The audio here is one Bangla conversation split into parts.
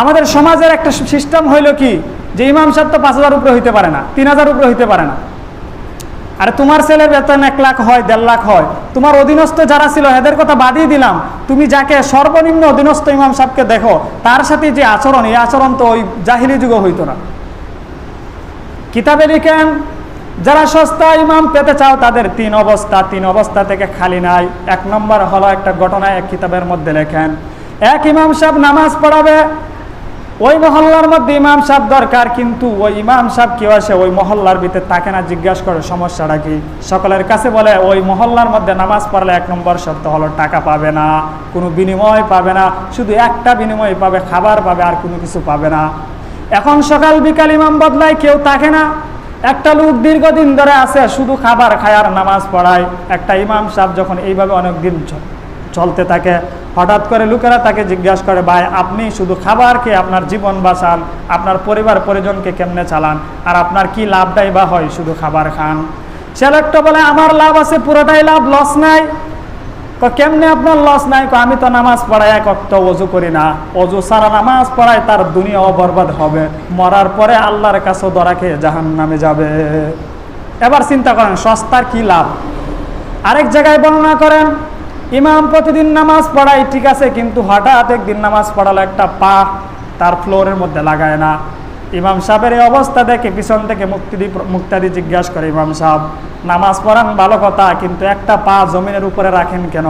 আমাদের সমাজের একটা সিস্টেম হইল কি? যে ইমাম সাহেব তো পাঁচ হাজার উপরে হইতে পারে না, তিন হাজার উপরে হইতে পারে না। আর তোমার ছেলের বেতন এক লাখ হয়, দেড় লাখ হয়। তোমার অধীনস্থ যারা ছিল, এদের কথা বাদিয়ে দিলাম। তুমি যাকে সর্বনিম্ন অধীনস্থ ইমাম সাহেবকে দেখো, তার সাথে যে আচরণ, এই আচরণ তো ওই জাহিলি যুগ হইতো না। কিতাবে লিখেন, যারা সস্তা ইমাম পেতে চাও, তাদের তিন অবস্থা তিন অবস্থা থেকে খালি নাই। এক নম্বর হলো একটা ঘটনা এক কিতাবের মধ্যে লেখেন, এক ইমাম সাহেব নামাজ পড়াবে ওই মহল্লার মধ্যে ইমাম সাহেব দরকার, কিন্তু ওই ইমাম সাহেব কেউ আসে ওই মহল্লার ভিতরে তাকে না জিজ্ঞাসা করে, সমস্যাটা কি? সকলের কাছে বলে, ওই মহল্লার মধ্যে নামাজ পড়লে এক নম্বর শর্ত হলো টাকা পাবে না, কোনো বিনিময় পাবে না, শুধু একটা বিনিময় পাবে, খাবার পাবে, আর কোনো কিছু পাবে না। এখন সকাল বিকাল ইমাম বদলায়, কেউ থাকে না। একটা লোক দীর্ঘদিন ধরে আছে শুধু খাবার খায় আর নামাজ পড়ায়। একটা ইমাম সাহেব যখন এইভাবে অনেক দিন চলতে থাকে। হঠাৎ করে লোকেরা তাকে জিজ্ঞাসা করে, ভাই, আপনি শুধু খাবার খেয়ে আপনার জীবন বাঁচান, আপনার পরিবার পরিজনকে কেমনে চালান? আর আপনার কি লাভটাই বা হয় শুধু খাবার খান? সে লোকটা বলে, আমার লাভ আছে, পুরোটাই লাভ, লস নাই। তো কেমনে আপনার লস নাই? আমি তো নামাজ পড়াই, এক অক্ত অজু করি না। অজু সারা নামাজ পড়াই তার দুনিয়াও বরবাদ হবে। মরার পরে আল্লাহর কাছেও দরা খেয়ে জাহান নামে যাবে। এবার চিন্তা করেন, সস্তার কি লাভ? আরেক জায়গায় বর্ণনা করেন ইমাম প্রতিদিন নামাজ পড়াই, ঠিক আছে, কিন্তু হঠাৎ একদিন নামাজ পড়ালো একটা পা, তার ফ্লোরের মধ্যে লাগায় না। ইমাম সাহেবের এই অবস্থা দেখে পিছন থেকে মুক্তি মুক্তাদি জিজ্ঞাসা করে, ইমাম সাহেব, নামাজ পড়ান ভালো কথা, কিন্তু একটা পা জমিনের উপরে রাখেন কেন?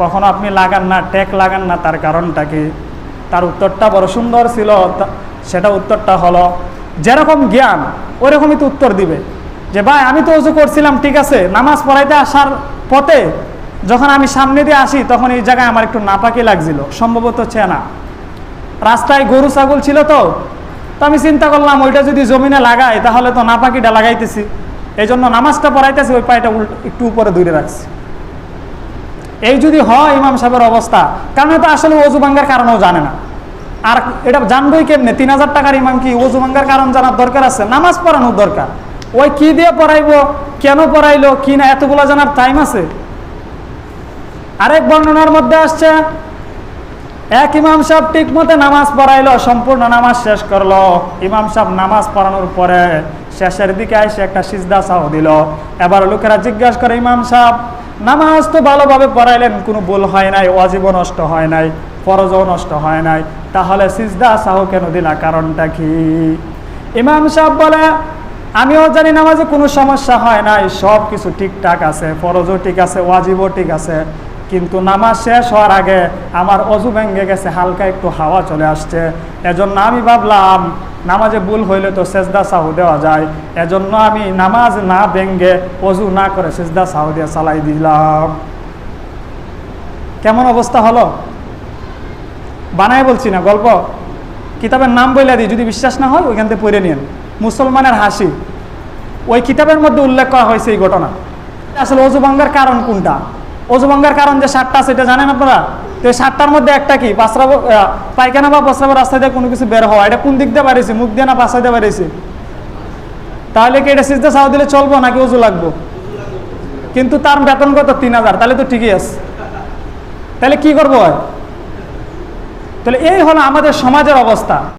কখনো আপনি লাগান না ট্যাক লাগান না, তার কারণটা কি? তার উত্তরটা বড় সুন্দর ছিল সেটা উত্তরটা হলো, যেরকম জ্ঞান ওরকমই তো উত্তর দিবে। যে, ভাই, আমি তো অজু করছিলাম, ঠিক আছে, নামাজ পড়াইতে আসার পথে যখন আমি সামনে দিয়ে আসি, তখন এই জায়গায় আমার একটু নাপাকি লাগছিল। সম্ভবত চেনা। রাস্তায় গরু, ছাগল ছিল তো। তো আমি চিন্তা করলাম, ওইটা যদি জমিনে লাগাই, তাহলে তো নাপাকিটা লাগাইতেছি। এই জন্য নামাজটা পড়াইতেছি, ওই পায়েটা একটু উপরে দূরে রাখছি। এই যদি হয়, ইমাম সাহেবের অবস্থা। কারণ তো আসলে অজু ভাঙ্গার কারণও জানে না। আর এটা জানবই কেমনে? তিন হাজার টাকার ইমাম কি অজু ভাঙ্গার কারণ জানার দরকার আছে? নামাজ পড়ানোর দরকার। ওই কি দিয়ে পড়াইবো? কেন পড়াইলো? কি না? এতগুলো জানার টাইম আছে। আরেক বর্ণনার মধ্যে আসছে, এক ইমাম সাহেব ঠিক মতো নামাজ পড়াইলো, সম্পূর্ণ নামাজ শেষ করল। ইমাম সাহেব নামাজ পড়ানোর পরে শেষের দিকে এসে একটা সিজদা সাহ দিল। এবার লোকেরা জিজ্ঞাসা করে, ইমাম সাহেব, নামাজ তো ভালোভাবে পড়াইলেন, কোনো ভুল হয় নাই অজীব নষ্ট হয় নাই, ফরজও নষ্ট হয় নাই, তাহলে সিজদা সাহ কেন দিলা, কারণটা কি? ইমাম সাহেব বলে, আমিও জানি নামাজে কোনো সমস্যা হয় নাই সব কিছু ঠিকঠাক আছে, ফরজও ঠিক আছে, ওয়াজিবও ঠিক আছে কিন্তু নামাজ শেষ হওয়ার আগে আমার অজু ভেঙে গেছে, হালকা একটু হাওয়া চলে আসছে। এজন্য আমি ভাবলাম, নামাজে ভুল হইলে তো সেজদা সাহু দেওয়া যায়। এজন্য আমি নামাজ না ভেঙ্গে অজু না করে সেজদা সাহু দিয়ে চালাই দিলাম। কেমন অবস্থা হলো? বানায় বলছি না, গল্প? কিতাবের নাম বলে দিই, যদি বিশ্বাস না হয় ওইখান থেকে পড়ে নিন মুসলমানের হাসি। ওই কিতাবের মধ্যে উল্লেখ করা হয়েছে এই ঘটনা। আসলে অজু ভাঙ্গার কারণ কোনটা? অজু ভাঙ্গার কারণ যে সাতটা সেটা জানেন আপনারা? তো এই সাতটার মধ্যে একটা কি? পাঁচরা পায়খানা বা প্রস্রাবের রাস্তা দিয়ে কোনো কিছু বের হওয়া, এটা কোন দিক দিয়ে বাড়িয়েছে? মুখ দিয়ে না পাশা দিয়ে বাড়িয়েছে? তাহলে কি এটা সিজদা সাহ দিলে চলবো নাকি অজু লাগবো? কিন্তু তার বেতন কত তিন হাজার, তাহলে তো ঠিকই আছে। তাহলে কি করব তাহলে এই হলো আমাদের সমাজের অবস্থা।